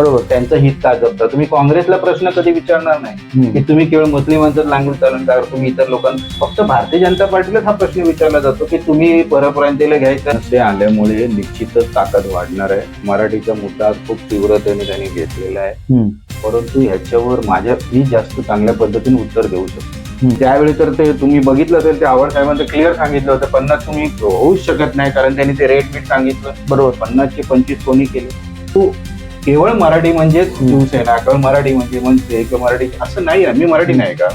बरोबर. त्यांचं हित का जपता? तुम्ही काँग्रेसला प्रश्न कधी विचारणार नाही. की तुम्ही केवळ मुस्लिमांचं लांगून चालून का तुम्ही इतर लोकांना फक्त भारतीय जनता पार्टीलाच हा प्रश्न विचारला जातो की तुम्ही परप्रांतीला घ्यायचं? ते आल्यामुळे निश्चितच ताकद वाढणार आहे. मराठीचा मुद्दा खूप तीव्रतेने त्यांनी घेतलेला आहे. परंतु ह्याच्यावर माझ्या मी जास्त चांगल्या पद्धतीने उत्तर देऊ शकतो. त्यावेळी तर ते तुम्ही बघितलं असेल ते आवड साहेबांचं क्लिअर सांगितलं होतं. पन्नास तुम्ही होऊच शकत नाही कारण त्यांनी ते रेट बीट सांगितलं. बरोबर. पन्नासचे पंचवीस कोणी केले? तू केवळ मराठी म्हणजेच शिवसेना केवळ मराठी म्हणजे मनसे किंवा मराठी? असं नाही आहे मी मराठी नाही का.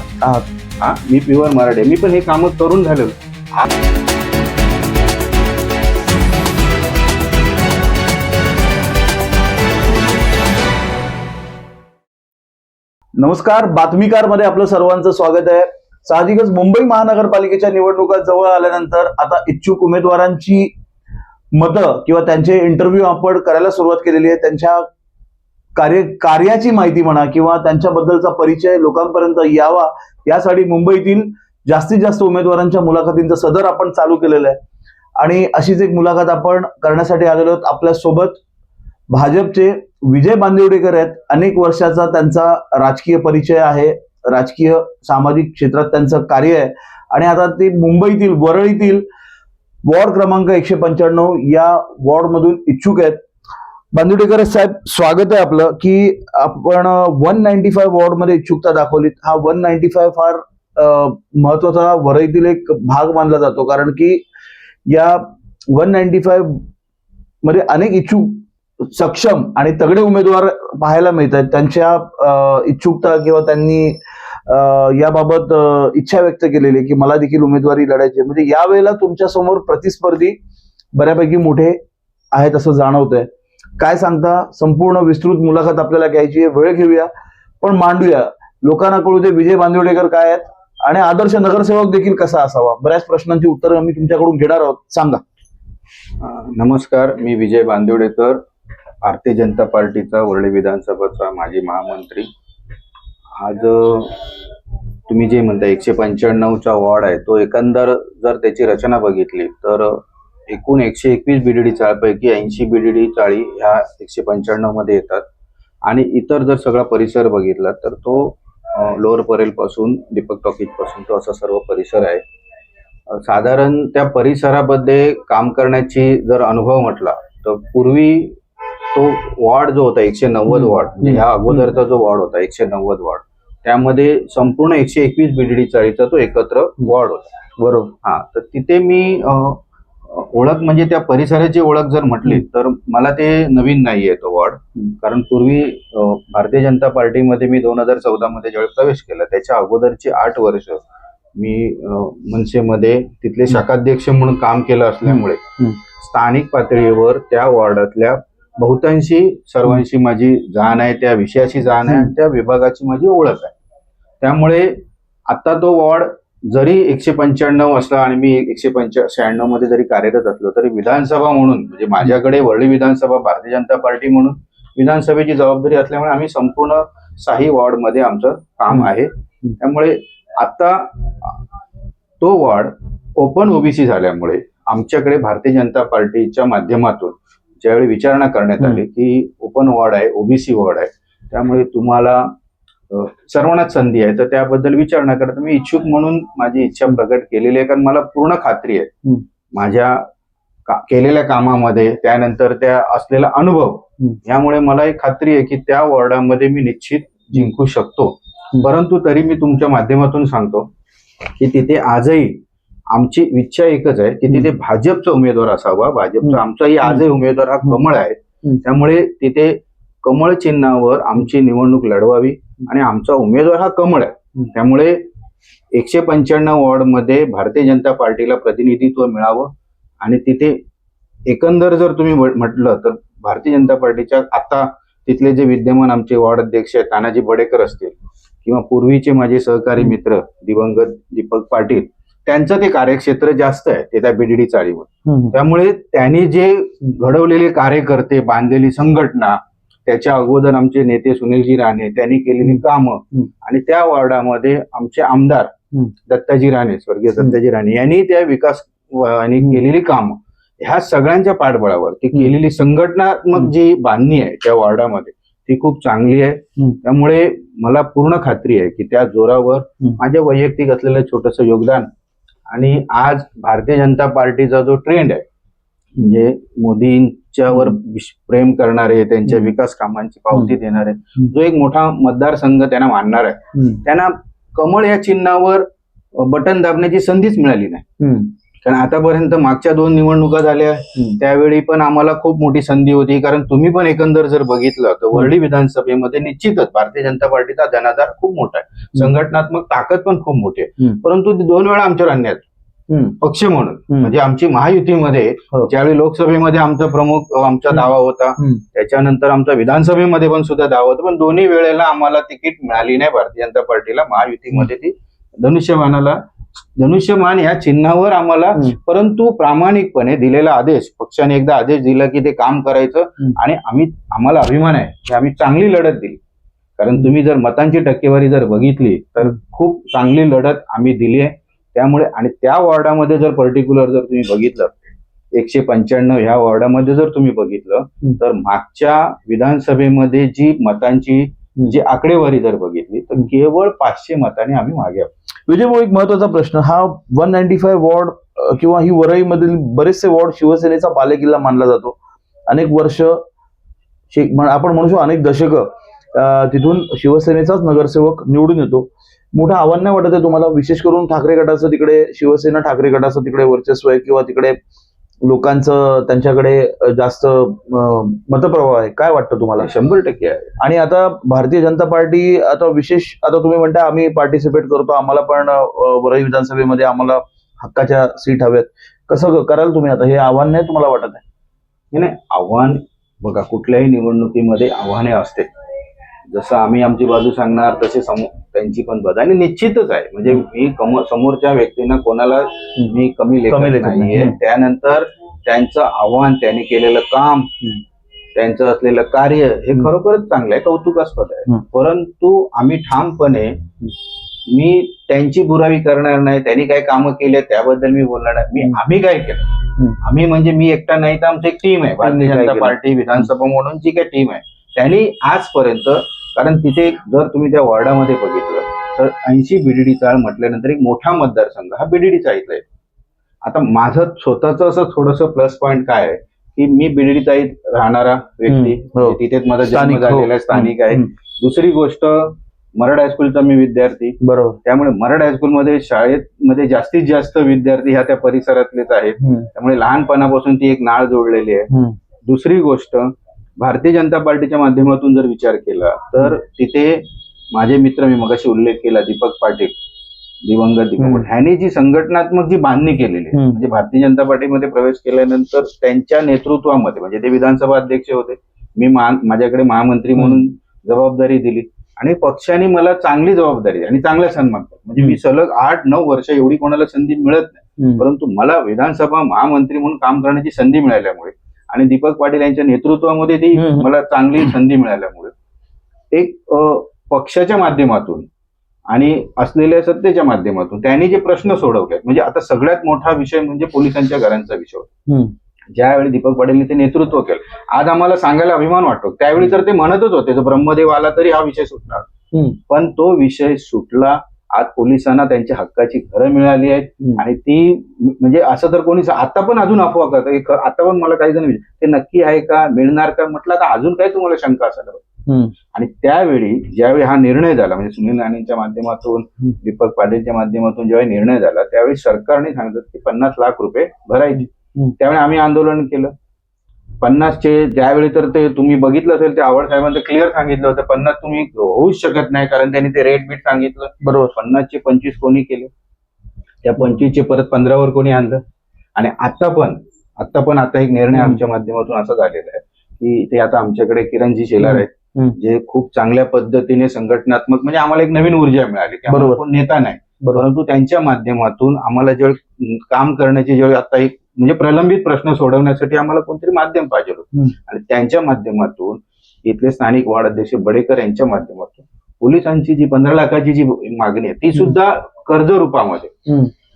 हा. मी प्युअर मराठी. मी पण हे काम करून झालं नमस्कार. बातमीकारमध्ये आपलं सर्वांचं स्वागत आहे. साहजिकच मुंबई महानगरपालिकेच्या निवडणुका जवळ आल्यानंतर आता इच्छुक उमेदवारांची मतं किंवा त्यांचे इंटरव्ह्यू आपण करायला सुरुवात केलेली आहे. त्यांच्या कार्य कार्याची माहिती म्हणा किंवा त्यांच्याबद्दलचा परिचय लोकांपर्यंत यावा यासाठी मुंबईतील जास्तीत जास्त उमेदवारांच्या मुलाखतींचं सदर आपण चालू केलेलं आहे. आणि अशीच एक मुलाखत आपण करण्यासाठी आलेलो आहोत आपल्यासोबत. भाजपचे विजय बांदिवडेकर आहेत. अनेक वर्षाचा त्यांचा राजकीय परिचय आहे. राजकीय सामाजिक क्षेत्रात त्यांचं कार्य आहे. आणि आता ते मुंबईतील वरळीतील वॉर्ड क्रमांक एकशे पंच्याण्णव या वॉर्डमधून इच्छुक आहेत. बांदुडेकर साहेब स्वागत आहे आपलं. की आपण वन नाईन्टी फाय वॉर्डमध्ये इच्छुकता दाखवलीत. हा वन नाईन्टी फाय फार महत्त्वाचा वरईतील एक भाग मानला जातो. कारण की या वन नाईन्टी फायमध्ये अनेक इच्छुक सक्षम आणि तगडे उमेदवार पाहायला मिळत आहेत त्यांच्या इच्छुकता किंवा त्यांनी याबाबत इच्छा व्यक्त केलेली की मला देखील उमेदवारी लढायची म्हणजे यावेळेला तुमच्यासमोर प्रतिस्पर्धी बऱ्यापैकी मोठे आहेत असं जाणवतंय. काय सांगता? संपूर्ण विस्तृत मुलाखत आपल्याला घ्यायची आहे. वेळ घेऊया. पण मांडूया. लोकांना कळू दे विजय बांदिवडेकर काय आहेत आणि आदर्श नगरसेवक देखील कसा असावा? बऱ्याच प्रश्नांची उत्तरं आम्ही तुमच्याकडून घेणार आहोत. सांगा. नमस्कार. मी विजय बांदिवडेकर भारतीय जनता पार्टीचा वरळी विधानसभाचा माजी महामंत्री. आज तुम्ही जे म्हणता एकशे पंच्याण्णवचा वॉर्ड आहे तो एकंदर जर त्याची रचना बघितली तर एकूण एकशे एकवीस बीडीडी चाळपैकी ऐंशी बीडीडी चाळी ह्या एकशे पंच्याण्णवमध्ये येतात. आणि इतर जर सगळा परिसर बघितला तर तो लोअर परेल पासून दीपक टॉकीजपासून तो असा सर्व परिसर आहे. साधारण त्या परिसरामध्ये काम करण्याची जर अनुभव म्हटला तर पूर्वी तो वॉर्ड जो होता एकशे नव्वद. वॉर्ड म्हणजे ह्या अगोदरचा जो वॉर्ड होता एकशे नव्वद वॉर्ड त्यामध्ये संपूर्ण एकशे एकवीस बीडीडी चाळीचा तो एकत्र वॉर्ड होता. बरोबर. हा तर तिथे मी ओळख म्हणजे त्या परिसराची ओळख जर म्हटली तर मला ते नवीन नाहीये तो वॉर्ड. कारण पूर्वी भारतीय जनता पार्टीमध्ये मी दोन हजार चौदा मध्ये ज्यावेळी प्रवेश केला त्याच्या अगोदरची आठ वर्ष मी मनसेमध्ये तिथले शाखाध्यक्ष म्हणून काम केलं असल्यामुळे. स्थानिक पातळीवर त्या वॉर्डातल्या बहुतांशी सर्वांशी माझी जाण आहे त्या विषयाची जाण आहे आणि त्या विभागाची माझी ओळख आहे. त्यामुळे आता तो वॉर्ड जरी एकशे पंच्याण्णव असला आणि मी एकशे पंच्या शहाण्णवमध्ये जरी कार्यरत असलो तरी विधानसभा म्हणून म्हणजे माझ्याकडे वरळी विधानसभा भारतीय जनता पार्टी म्हणून विधानसभेची जबाबदारी असल्यामुळे आम्ही संपूर्ण साही वॉर्डमध्ये आमचं काम आहे. त्यामुळे आता तो वॉर्ड ओपन ओबीसी झाल्यामुळे आमच्याकडे भारतीय जनता पार्टीच्या माध्यमातून ज्यावेळी विचारणा करण्यात आली की ओपन वॉर्ड आहे ओबीसी वॉर्ड आहे त्यामुळे तुम्हाला सर्वांनाच संधी आहे तर त्याबद्दल विचारणा करता मी इच्छुक म्हणून माझी इच्छा प्रकट केलेली आहे कारण मला पूर्ण खात्री आहे. माझ्या का- केलेल्या कामामध्ये त्यानंतर त्या असलेला अनुभव. यामुळे मला एक खात्री आहे की त्या वॉर्डामध्ये मी निश्चित जिंकू शकतो. परंतु तरी मी तुमच्या माध्यमातून सांगतो की तिथे आजही आमची इच्छा एकच आहे की तिथे भाजपचा उमेदवार असावा भाजपचा. आमचाही आजही उमेदवार हा कमळ आहे. त्यामुळे तिथे कमळ चिन्हावर आमची निवडणूक लढवावी आणि आमचा उमेदवार हा कमळ आहे. त्यामुळे एकशे पंच्याण्णव वॉर्डमध्ये भारतीय जनता पार्टीला प्रतिनिधित्व मिळावं आणि तिथे एकंदर जर तुम्ही म्हट- म्हटलं तर भारतीय जनता पार्टीच्या आता तिथले जे विद्यमान आमचे वॉर्ड अध्यक्ष आहेत तानाजी बडेकर असतील किंवा पूर्वीचे माझे सहकारी मित्र दिवंगत दीपक पाटील त्यांचं ते कार्यक्षेत्र जास्त आहे ते त्या बीडीडी चाळीवर. त्यामुळे त्यांनी जे घडवलेले कार्यकर्ते बांधलेली संघटना त्याच्या अगोदर आमचे नेते सुनीलजी राणे त्यांनी केलेली कामं. आणि त्या वॉर्डामध्ये आमचे आमदार. दत्ताजी राणे स्वर्गीय दत्ताजी राणे यांनी त्या विकास आणि. केलेली कामं ह्या सगळ्यांच्या पाठबळावर ती. केलेली संघटनात्मक. जी बांधणी आहे त्या वॉर्डामध्ये ती खूप चांगली आहे. त्यामुळे मला पूर्ण खात्री आहे की त्या जोरावर. माझ्या वैयक्तिक असलेलं छोटस योगदान आणि आज भारतीय जनता पार्टीचा जो ट्रेंड आहे म्हणजे मोदींच्यावर विश- प्रेम करणारे त्यांच्या. विकास कामांची पावती देणारे. जो एक मोठा मतदारसंघ त्यांना मानणार आहे. त्यांना कमळ या चिन्हावर बटन दाबण्याची संधीच मिळाली नाही. कारण आतापर्यंत मागच्या दोन निवडणुका झाल्या. त्यावेळी पण आम्हाला खूप मोठी संधी होती कारण तुम्ही पण एकंदर जर बघितलं तर वर्डी विधानसभेमध्ये निश्चितच भारतीय जनता पार्टीचा जनाधार खूप मोठा आहे संघटनात्मक ताकद पण खूप मोठी आहे. परंतु दोन वेळा आमच्यावर. हम्म. पक्ष म्हणून. म्हणजे आमची महायुतीमध्ये हो. ज्यावेळी लोकसभेमध्ये आमचा प्रमुख आमचा. दावा होता. त्याच्यानंतर आमचा विधानसभेमध्ये पण सुद्धा दावा होता पण दोन्ही वेळेला आम्हाला तिकीट मिळाली नाही भारतीय जनता पार्टीला महायुतीमध्ये ती धनुष्यबाणाला धनुष्यमान या चिन्हावर आम्हाला. परंतु प्रामाणिकपणे दिलेला आदेश पक्षाने एकदा आदेश दिला की ते काम करायचं. आणि आम्ही आम्हाला अभिमान आहे की आम्ही चांगली लढत दिली कारण तुम्ही जर मतांची टक्केवारी जर बघितली तर खूप चांगली लढत आम्ही दिली आहे त्यामुळे आणि त्या वॉर्डामध्ये जर पर्टिक्युलर जर तुम्ही बघितलं एकशे पंच्याण्णव ह्या वॉर्डामध्ये जर तुम्ही बघितलं. तर मागच्या विधानसभेमध्ये जी मतांची जी आकडेवारी जर बघितली तर केवळ पाचशे मतांनी आम्ही मागे आहोत. विजय भाऊ एक महत्त्वाचा प्रश्न हा वन नाईन्टी फाय वॉर्ड किंवा ही वरळीमधील बरेचसे वॉर्ड शिवसेनेचा बालेकिल्ला मानला जातो अनेक वर्ष आपण म्हणू शकतो अनेक दशक तिथून शिवसेनेचाच नगरसेवक निवडून येतो. मोठं आव्हान नाही वाटत आहे तुम्हाला? विशेष करून ठाकरे गटाचं तिकडे शिवसेना ठाकरे गटाचं तिकडे वर्चस्व आहे किंवा तिकडे लोकांचं त्यांच्याकडे जास्त अ, मतप्रभाव आहे. काय वाटतं तुम्हाला? शंभर टक्के आहे. आणि आता भारतीय जनता पार्टी आता विशेष आता तुम्ही म्हणता आम्ही पार्टिसिपेट करतो आम्हाला पण वरळी विधानसभेमध्ये आम्हाला हक्काच्या सीट हव्यात कसं कराल तुम्ही आता? हे आव्हान नाही तुम्हाला वाटत आहे? हे नाही. आव्हान बघा कुठल्याही निवडणुकीमध्ये आव्हाने असते. जसं आम्ही आमची बाजू सांगणार तसे समोर त्यांची पण बाजू आणि निश्चितच आहे म्हणजे मी समोरच्या व्यक्तींना कोणाला मी कमी लेखत. नाहीये. त्यानंतर त्यांचं आव्हान त्यांनी केलेलं काम. त्यांचं असलेलं कार्य हे. खरोखरच चांगलं आहे कौतुकास्पद आहे. परंतु आम्ही ठामपणे मी त्यांची बुरावी करणार नाही त्यांनी काय कामं केली त्याबद्दल मी बोलणार नाही मी. आम्ही काय केलं. आम्ही म्हणजे मी एकटा नाही तर आमची एक टीम आहे भारतीय जनता? पार्टी विधानसभा म्हणून जी काही टीम आहे त्यांनी आजपर्यंत कारण तिथे जर तुम्ही त्या वॉर्डामध्ये बघितलं तर ऐंशी बीडीडी चाळ म्हटल्यानंतर एक मोठा मतदारसंघ हा बीडीडी चाळीतला आहे आता माझं स्वतःच असं थोडस प्लस पॉईंट काय आहे की मी बीडीडी चाळीत राहणारा व्यक्ती हो. तिथेच माझा जन्म स्थानिक, हो. झालेला आहे स्थानिक आहे. दुसरी गोष्ट मराठा हायस्कूलचा मी विद्यार्थी बरोबर त्यामुळे मराठा हायस्कूलमध्ये शाळेत मध्ये जास्तीत जास्त विद्यार्थी ह्या त्या परिसरातलेच आहेत. त्यामुळे लहानपणापासून ती एक नाळ जोडलेली आहे. दुसरी गोष्ट भारतीय जनता पार्टीच्या माध्यमातून जर विचार केला तर तिथे माझे मित्र मी मगाशी उल्लेख केला दीपक पाटील दिवंगत दीपक ह्यांनी जी संघटनात्मक जी बांधणी केलेली आहे. म्हणजे भारतीय जनता पार्टीमध्ये प्रवेश केल्यानंतर त्यांच्या नेतृत्वामध्ये म्हणजे ते विधानसभा अध्यक्ष होते मी माझ्याकडे महामंत्री म्हणून जबाबदारी दिली आणि पक्षाने मला चांगली जबाबदारी आणि चांगला सन्मान केला. म्हणजे मी सलग आठ नऊ वर्ष एवढी कोणाला संधी मिळत नाही. परंतु मला विधानसभा महामंत्री म्हणून काम करण्याची संधी मिळाल्यामुळे आणि दीपक पाटील यांच्या नेतृत्वामध्ये ती. मला चांगली संधी मिळाल्यामुळे एक पक्षाच्या माध्यमातून आणि असलेल्या सत्तेच्या माध्यमातून त्यांनी जे प्रश्न सोडवले म्हणजे आता सगळ्यात मोठा विषय म्हणजे पोलिसांच्या घरांचा विषय होता. ज्यावेळी दीपक पाटीलने ते नेतृत्व केलं आज आम्हाला सांगायला अभिमान वाटतो त्यावेळी तर ते म्हणतच होते ब्रह्मदेव आला तरी हा विषय सुटणार. पण तो विषय सुटला आज पोलिसांना त्यांच्या हक्काची घरं मिळाली आहेत. आणि ती म्हणजे असं तर कोणी आता पण अजून अफवा करतात की ख- आता पण मला काही जण ते नक्की आहे का मिळणार का म्हटलं आता अजून काय तुम्हाला शंका असायला. आणि त्यावेळी ज्यावेळी हा निर्णय झाला म्हणजे सुनील राणेंच्या माध्यमातून. दीपक पाटीलच्या माध्यमातून ज्यावेळी निर्णय झाला त्यावेळी सरकारने सांगितलं की पन्नास लाख रुपये भरायचे. त्यावेळी आम्ही आंदोलन केलं पन्नासचे ज्यावेळी तर ते तुम्ही बघितलं असेल ते आवड साहेबांचं क्लिअर सांगितलं होतं पन्नास तुम्ही होऊच शकत नाही कारण त्यांनी ते रेट बीट सांगितलं बरोबर पन्नासचे पंचवीस कोणी केले त्या पंचवीसचे परत पंधरावर कोणी आणलं आणि आता पण आता पण आता एक निर्णय. आमच्या माध्यमातून असा झालेला आहे की ते आता आमच्याकडे किरणजी शेलार आहेत. जे खूप चांगल्या पद्धतीने संघटनात्मक म्हणजे आम्हाला एक नवीन ऊर्जा मिळाली बरोबर. नेता नाही. परंतु त्यांच्या माध्यमातून आम्हाला जेव्हा अं, काम करण्याची जेव्हा आता एक म्हणजे प्रलंबित प्रश्न सोडवण्यासाठी आम्हाला कोणतरी माध्यम पाहिजे होतं. आणि त्यांच्या माध्यमातून इथले स्थानिक वार्ड अध्यक्ष बडेकर यांच्या माध्यमातून पोलिसांची जी पंधरा लाखाची जी मागणी आहे ती सुद्धा कर्ज रूपामध्ये.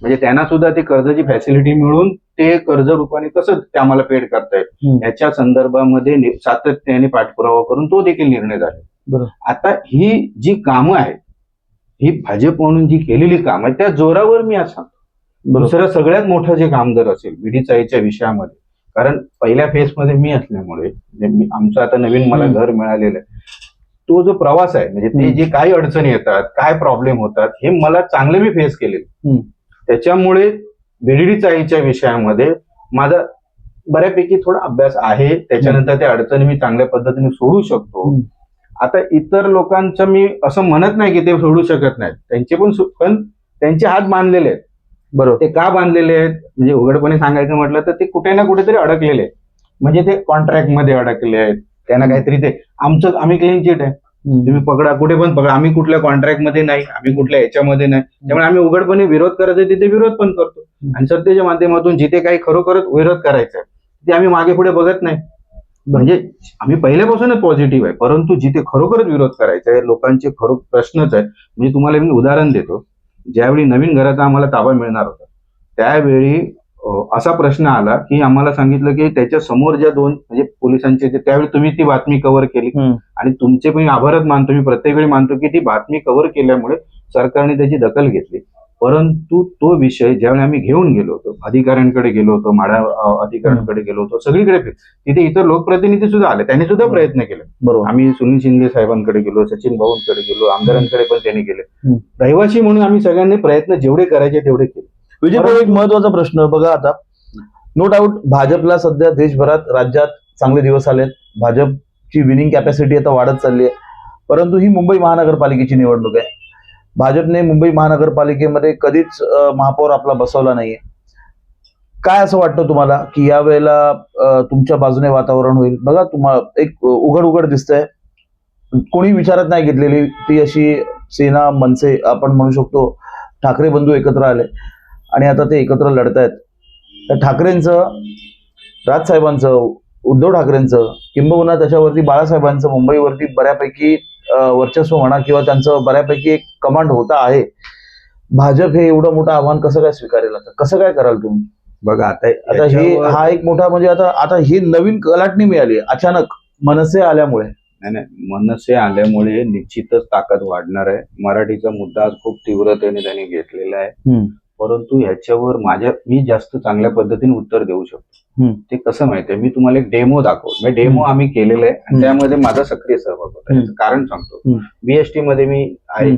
म्हणजे त्यांना सुद्धा ते कर्जाची फॅसिलिटी मिळून ते कर्ज रूपाने कसं ते आम्हाला पेड करतायत हम्म. याच्या संदर्भामध्ये सातत्याने पाठपुरावा करून तो देखील निर्णय झाला. आता ही जी कामं आहेत ही भाजप म्हणून जी केलेली कामं आहेत त्या जोरावर मी आज सांगतो दुसरं सगळ्यात मोठं जे काम जर असेल बीडी चाळीच्या विषयामध्ये कारण पहिल्या फेजमध्ये मी असल्यामुळे म्हणजे आमचं आता नवीन मला. घर मिळालेलं आहे तो जो प्रवास आहे म्हणजे ते. जे काही अडचणी येतात काय प्रॉब्लेम होतात हे मला चांगले मी फेस केलेले हम्म. त्याच्यामुळे बीडीडी चाळीच्या विषयामध्ये माझा बऱ्यापैकी थोडा अभ्यास आहे त्याच्यानंतर त्या अडचणी मी चांगल्या पद्धतीने सोडू शकतो. आता इतर लोकांचं मी असं म्हणत नाही की ते सोडू शकत नाहीत त्यांचे पण पण त्यांचे हात बांधलेले आहेत बरोबर. ते का बांधलेले आहेत? म्हणजे उघडपणे सांगायचं म्हटलं तर ते कुठे ना कुठेतरी अडकलेले आहेत. म्हणजे ते कॉन्ट्रॅक्टमध्ये अडकले आहेत. त्यांना काहीतरी ते आमचं आम्ही क्लीन चिट आहे. तुम्ही पकडा. कुठे पण पकडा. आम्ही कुठल्या कॉन्ट्रॅक्टमध्ये नाही. आम्ही कुठल्या याच्यामध्ये नाही. त्यामुळे आम्ही उघडपणे विरोध करायचा. तिथे विरोध पण करतो. आणि सत्तेच्या माध्यमातून जिथे काही खरोखरच विरोध करायचा आहे ते आम्ही मागे पुढे बघत नाही. म्हणजे आम्ही पहिल्यापासूनच पॉझिटिव्ह आहे. परंतु जिथे खरोखरच विरोध करायचा आहे लोकांचे खरो प्रश्नच आहेत म्हणजे तुम्हाला मी उदाहरण देतो. ज्यावेळी नवीन घराचा आम्हाला ताबा मिळणार होता त्यावेळी असा प्रश्न आला की आम्हाला सांगितलं की त्याच्यासमोर ज्या दोन म्हणजे पोलिसांचे त्यावेळी तुम्ही ती बातमी कव्हर केली. आणि तुमचे पण आभारच मानतो मी प्रत्येक वेळी मानतो की ती बातमी कव्हर केल्यामुळे सरकारने त्याची दखल घेतली परंतु तो विषय ज्यावेळी आम्ही घेऊन गेलो होतो अधिकाऱ्यांकडे गेलो होतो माडा अं, अधिकाऱ्यांकडे गेलो होतो सगळीकडे तिथे इतर लोकप्रतिनिधी सुद्धा आले त्यांनी सुद्धा प्रयत्न केले. बरोबर. आम्ही सुनील शिंदे साहेबांकडे गेलो सचिन भाऊंकडे गेलो आमदारांकडे पण त्यांनी केले. रहिवासी म्हणून आम्ही सगळ्यांनी प्रयत्न जेवढे करायचे तेवढे केले. विजय भाऊ एक महत्त्वाचा प्रश्न बघा आता नो डाऊट भाजपला सध्या देशभरात राज्यात चांगले दिवस आलेत. भाजपची विनिंग कॅपॅसिटी आता वाढत चालली आहे. परंतु ही मुंबई महानगरपालिकेची निवडणूक आहे. भाजपने मुंबई महानगरपालिकेमध्ये कधीच महापौर आपला बसवला नाहीये. काय असं वाटतं तुम्हाला की या वेळेला तुमच्या बाजूने वातावरण होईल? बघा तुम्हाला एक उघड उघड दिसतंय. कोणी विचारात नाही घेतलेली ती अशी सेना मनसे आपण म्हणू शकतो ठाकरे बंधू एकत्र आले आणि आता ते एकत्र लढतायत. तर ठाकरेंचं राजसाहेबांचं उद्धव ठाकरेंचं किंबहुना त्याच्यावरती बाळासाहेबांचं मुंबईवरती बऱ्यापैकी वर्चस्व म्हणा किंवा त्यांचं बऱ्यापैकी एक कमांड होता आहे. भाजप हे एवढं मोठं आव्हान कसं काय स्वीकारेल आता? कसं काय कराल तुम्ही? बघा आता आता हे हा एक मोठा म्हणजे आता आता ही नवीन कलाटणी मिळाली अचानक मनसे आल्यामुळे. नाही नाही मनसे आल्यामुळे निश्चितच ताकद वाढणार आहे. मराठीचा मुद्दा आज खूप तीव्रतेने त्यांनी घेतलेला आहे. परंतु ह्याच्यावर माझ्या मी जास्त चांगल्या पद्धतीने उत्तर देऊ शकतो. ते कसं माहितीये मी तुम्हाला एक डेमो दाखवतो मी डेमो. आम्ही केलेला आहे आणि. त्यामध्ये माझा सक्रिय सहभाग होता. याचं कारण सांगतो. बीएसटी मध्ये मी आहे.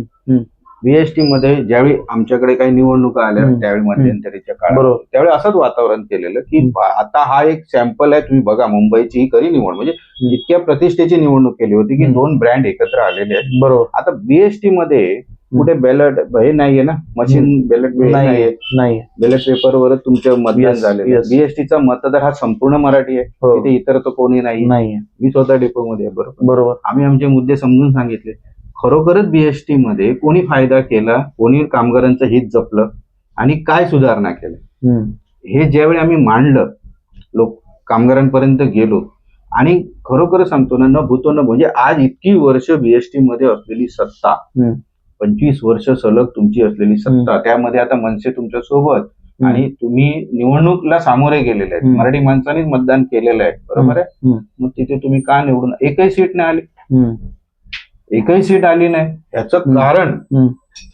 बीएसटी मध्ये ज्यावेळी आमच्याकडे काही निवडणुका आल्या. त्यावेळी मध्यंतरीच्या काळात बरोबर. त्यावेळी असंच वातावरण केलेलं की आता हा एक सॅम्पल आहे तुम्ही बघा मुंबईची ही खरी निवड म्हणजे इतक्या प्रतिष्ठेची निवडणूक केली होती की. दोन ब्रँड एकत्र आलेले आहेत बरोबर आता बीएसटी मध्ये कुठे बॅलट हे नाहीये ना? मशीन बॅलट नाही नाहीये नाही बॅलट पेपरवर तुमचं मतदान yes. बीएसटीचा मतदार हा संपूर्ण मराठी आहे. हो. तिथे इतर तर कोणी नाही मी स्वतः डेपो मध्ये आहे बरोबर. बरोबर. आम्ही आमचे मुद्दे समजून सांगितले. खरोखरच बीएसटी मध्ये कोणी फायदा केला कोणी कामगारांचं हित जपलं आणि काय सुधारणा केल्या. हे ज्यावेळी आम्ही मांडलं लोक कामगारांपर्यंत गेलो आणि खरोखर सांगतो ना न भूतो न म्हणजे आज इतकी वर्ष बीएसटी मध्ये असलेली सत्ता. पंचवीस वर्ष सलग तुमची असलेली सत्ता त्यामध्ये आता मनसे तुमच्यासोबत आणि तुम्ही निवडणूकला सामोरे गेलेले आहेत. मराठी माणसांनीच मतदान केलेलं आहे बरोबर आहे. मग तिथे तुम्ही का निवडून एकही सीट नाही आली. एकही सीट आली नाही याचं. कारण.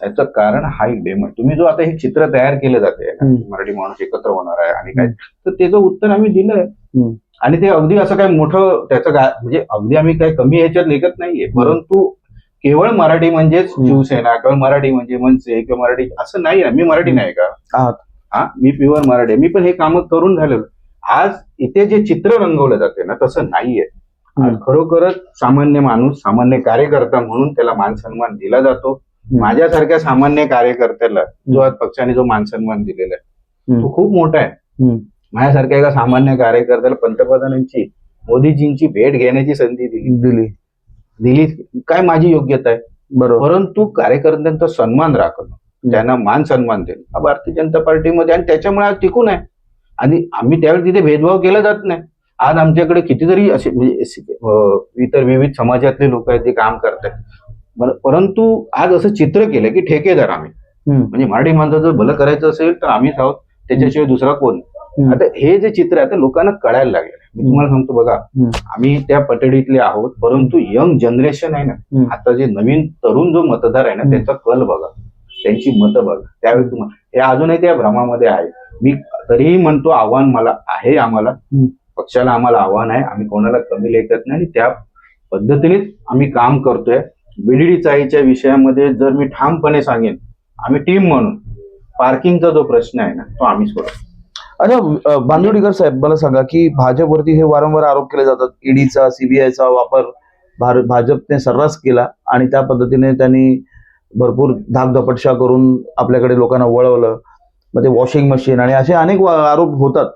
याचं कारण हा एक डेमो आहे तुम्ही जो आता हे चित्र तयार केलं जाते. मराठी माणूस एकत्र होणार आहे आणि काय तर त्याचं उत्तर आम्ही दिलंय. आणि ते अगदी असं काय मोठं त्याचं काय म्हणजे अगदी आम्ही काय कमी ह्याच्यात लेखत नाहीये परंतु केवळ मराठी म्हणजेच. शिवसेना केवळ मराठी म्हणजे मनसे किंवा मराठी असं नाही ना मी मराठी नाही का आहात. हा मी प्युअर मराठी. मी पण हे काम करून झालेलं आज इथे जे चित्र रंगवलं जाते ना तसं नाहीये. खरोखरच सामान्य माणूस सामान्य कार्यकर्ता म्हणून त्याला मान सन्मान दिला जातो. माझ्यासारख्या सामान्य कार्यकर्त्याला जो आज पक्षाने जो मान सन्मान दिलेला आहे. तो खूप मोठा आहे. माझ्यासारख्या एका सामान्य कार्यकर्त्याला पंतप्रधानांची मोदीजींची भेट घेण्याची संधी दिली दिली दिली. काय माझी योग्यता आहे? बरोबर. परंतु कार्यकर्त्यांचा सन्मान राखणं त्यांना मान सन्मान देणं हा भारतीय जनता पार्टीमध्ये आणि त्याच्यामुळे आज टिकून आहे. आणि आम्ही त्यावेळी तिथे भेदभाव केला जात नाही. आज आमच्याकडे कितीतरी असे म्हणजे इतर विविध समाजातले लोक आहेत जे काम करतात परंतु आज असं चित्र केलं की ठेकेदार आम्ही. म्हणजे मराठी माणसाचं भलं करायचं असेल तर आम्हीच आहोत. त्याच्याशिवाय दुसरा कोण. आता हे जे चित्र आहे आता लोकांना कळायला लागले मी तुम्हाला सांगतो बघा. आम्ही त्या पटडीतले आहोत परंतु यंग जनरेशन आहे ना. आता जे नवीन तरुण जो मतदार आहे ना. त्याचा कल बघा त्यांची मतं बघा त्यावेळी तुम्हाला हे अजूनही त्या भ्रमामध्ये आहे मी तरीही म्हणतो आव्हान मला आहे आम्हाला. पक्षाला आम्हाला आव्हान आहे आम्ही कोणाला कमी लेखत नाही आणि त्या पद्धतीनेच आम्ही काम करतोय बीडीडी चाळीच्या विषयामध्ये जर मी ठामपणे सांगेन आम्ही टीम म्हणून पार्किंगचा जो प्रश्न आहे ना तो आम्ही सोडतो अच्छा बांदिवडीकर साहेब मला सांगा की भाजपवरती हे वारंवार आरोप केले जातात ईडीचा सीबीआयचा वापर भार- भाजपने सर्रास केला आणि त्या पद्धतीने त्यांनी भरपूर धाकधपटशा करून आपल्याकडे लोकांना वळवलं. मग ते वॉशिंग मशीन आणि असे अनेक आरोप होतात.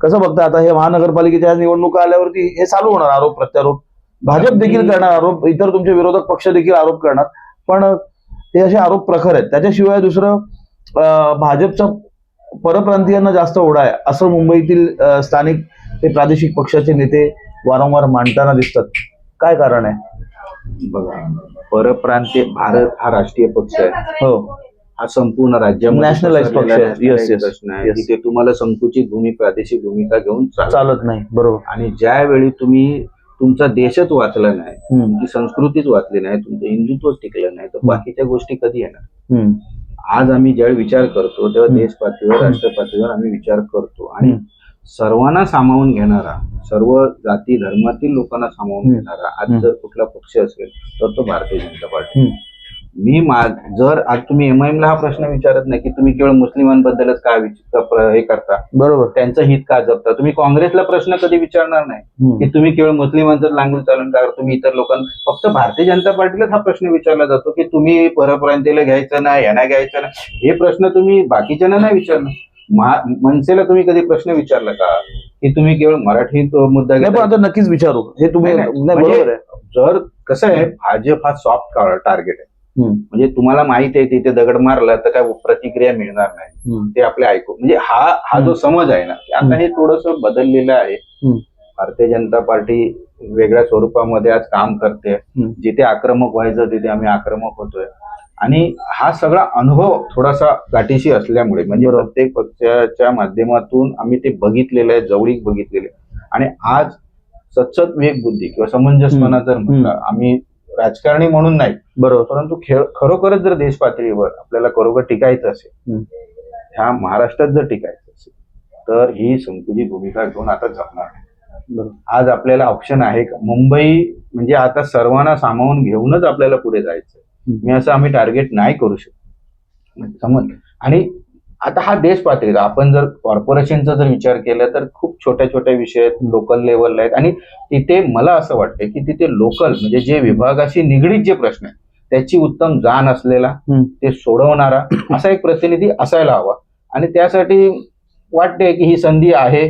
कसं बघता आता हे महानगरपालिकेच्या निवडणुका आल्यावरती हे चालू होणार आरोप प्रत्यारोप. भाजप देखील करणार आरोप इतर तुमचे विरोधक पक्ष देखील आरोप करणार. पण हे असे आरोप प्रखर आहेत. त्याच्याशिवाय दुसरं भाजपचा परप्रांतीयांना जास्त ओढा आहे असं मुंबईतील स्थानिक ते प्रादेशिक पक्षाचे नेते वारंवार मांडताना दिसतात. काय कारण आहे? बघा परप्रांतीय भारत हा राष्ट्रीय पक्ष आहे. हो. हा संपूर्ण राज्यामध्ये Nationalized पक्ष आहे. तुम्हाला संकुचित भूमी प्रादेशिक भूमिका घेऊन चालत नाही. बरोबर. आणि ज्यावेळी तुम्ही तुमचा देशच वाचला नाही तुमची संस्कृतीच वाचली नाही तुमचं हिंदुत्वच टिकलं नाही तर. बाकीच्या गोष्टी कधी येणार? आज आम्ही ज्यावेळी विचार करतो तेव्हा. देश पातळीवर राष्ट्र पातळीवर आम्ही विचार करतो आणि. सर्वांना सामावून घेणारा सर्व जाती धर्मातील लोकांना सामावून. घेणारा आज. जर कुठला पक्ष असेल तर तो भारतीय जनता पार्टी. मी जर आज तुम्ही एमआयएम ला हा प्रश्न विचारत नाही की तुम्ही केवळ मुस्लिमांबद्दलच का हे करता बरोबर. त्यांचं हित का जपता? तुम्ही काँग्रेसला प्रश्न कधी विचारणार नाही की तुम्ही केवळ मुस्लिमांचं लांगून चालून का? तुम्ही इतर लोकांना फक्त भारतीय जनता पार्टीलाच हा प्रश्न विचारला जातो की तुम्ही परप्रांतीला घ्यायचं नाही यांना घ्यायचं नाही? हे प्रश्न तुम्ही बाकीच्यांना नाही विचारलं महा- मनसेला तुम्ही कधी प्रश्न विचारला का? की तुम्ही केवळ मराठी मुद्दा घेता? आता नक्कीच विचारू. हे तुम्ही म्हणजे बरोबर आहे. जर कसं आहे भाजप हा सॉफ्ट टार्गेट आहे. म्हणजे तुम्हाला माहिती आहे तिथे दगड मारला तर काय प्रतिक्रिया मिळणार नाही ते आपले ऐकू म्हणजे हा हा जो समज आहे ना. आता हे थोडस बदललेलं आहे. भारतीय जनता पार्टी वेगळ्या स्वरूपामध्ये आज काम करते. जिथे आक्रमक व्हायचं तिथे आम्ही आक्रमक होतोय आणि हा सगळा अनुभव थोडासा गाठीशी असल्यामुळे म्हणजे. प्रत्येक पक्षाच्या माध्यमातून आम्ही ते बघितलेलं आहे जवळीक बघितलेले आहे. आणि आज सतत वेग बुद्धी किंवा समंजसपणा जर म्हटलं आम्ही राजकारणी म्हणून नाही बरोबर परंतु खेळ खरोखरच जर देश पातळीवर आपल्याला खरोखर टिकायचं असेल. ह्या महाराष्ट्रात जर टिकायचं असेल तर ही संकुचित भूमिका घेऊन आता नाही. बरोबर. आज आपल्याला ऑप्शन आहे का मुंबई म्हणजे आता सर्वांना सामावून घेऊनच आपल्याला पुढे जायचं. मी असं आम्ही टार्गेट नाही करू शकत समज आणि आता हा देश पातळीला आपण जर कॉर्पोरेशनचा जर विचार केला तर खूप छोट्या छोट्या विषय आहेत लोकल लेवलला आहेत. आणि तिथे मला असं वाटतं की तिथे लोकल म्हणजे जे विभागाशी निगडीत जे प्रश्न आहेत त्याची उत्तम जाण असलेला. ते सोडवणारा असा एक प्रतिनिधी असायला हवा. आणि त्यासाठी वाटते की ही संधी आहे.